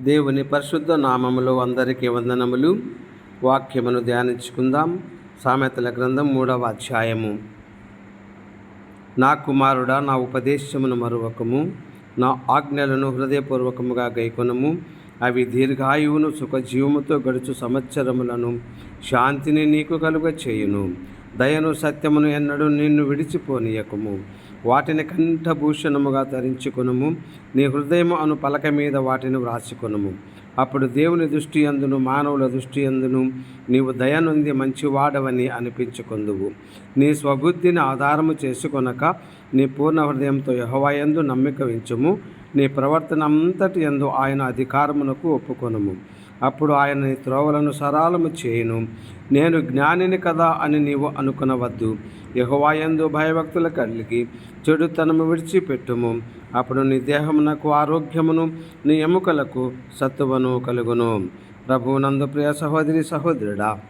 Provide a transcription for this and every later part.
దేవుని పరిశుద్ధ నామములో అందరికీ వందనములు. వాక్యమును ధ్యానించుకుందాం. సామెతల గ్రంథం మూడవ అధ్యాయము. నా కుమారుడా నా ఉపదేశమును మరువకము. నా ఆజ్ఞలను హృదయపూర్వకముగా గైకొనము. అవి దీర్ఘాయువును సుఖజీవముతో గడుచు సంవత్సరములను శాంతిని నీకు కలుగ చేయును దయను సత్యమును ఎన్నడూ నిన్ను విడిచిపోనీయకము. వాటిని కంఠభూషణముగా ధరించుకొనుము. నీ హృదయము అను పలక మీద వాటిని వ్రాసుకొనుము. అప్పుడు దేవుని దృష్టి అందును మానవుల దృష్టి అందును. నీవు దయనుంది మంచివాడవని అనిపించుకొందువు. నీ స్వబుద్ధిని ఆధారము చేసుకొనక నీ పూర్ణ హృదయంతో యహోవాయందు నమ్మిక ఉంచుము. నీ ప్రవర్తన అంతటి యందు ఆయన అధికారమునకు ఒప్పుకొనుము. అప్పుడు ఆయన నీ త్రోవలను సరాలము చేయను. నేను జ్ఞానిని కదా అని నీవు అనుకునవద్దు. యహోవాయందు భయభక్తుల కలిగి చెడుతనము విడిచిపెట్టుము. అప్పుడు నీ దేహమునకు ఆరోగ్యమును నీ ఎముకలకు సత్తువను కలుగును. ప్రభువునందు ప్రియ సహోదరి సహోదరుడా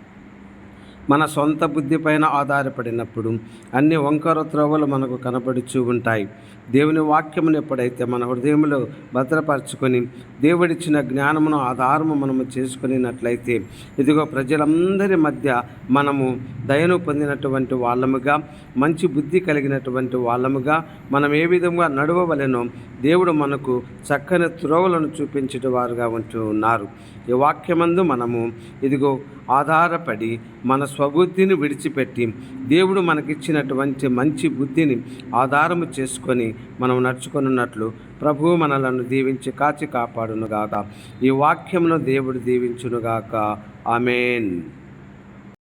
మన సొంత బుద్ధిపైన ఆధారపడినప్పుడు అన్ని వంకర త్రోవలు మనకు కనపడుచూ ఉంటాయి. దేవుని వాక్యమును ఎప్పుడైతే మన హృదయంలో భద్రపరచుకొని దేవుడిచ్చిన జ్ఞానమును ఆధారము మనము చేసుకునినట్లయితే ఇదిగో ప్రజలందరి మధ్య మనము దయను పొందినటువంటి వాళ్ళముగా మంచి బుద్ధి కలిగినటువంటి వాళ్ళముగా మనం ఏ విధంగా నడవవలెనో దేవుడు మనకు చక్కని త్రోవలను చూపించే వారుగా ఉంటూ ఉన్నారు. ఈ వాక్యమందు మనము ఇదిగో ఆధారపడి మన స్వబుద్ధిని విడిచిపెట్టి దేవుడు మనకిచ్చినటువంటి మంచి బుద్ధిని ఆధారము చేసుకొని మనం నడుచుకొనున్నట్లు ప్రభువు మనలను దీవించి కాచి కాపాడునుగాక. ఈ వాక్యమును దేవుడు దీవించునుగాక. ఆమెన్.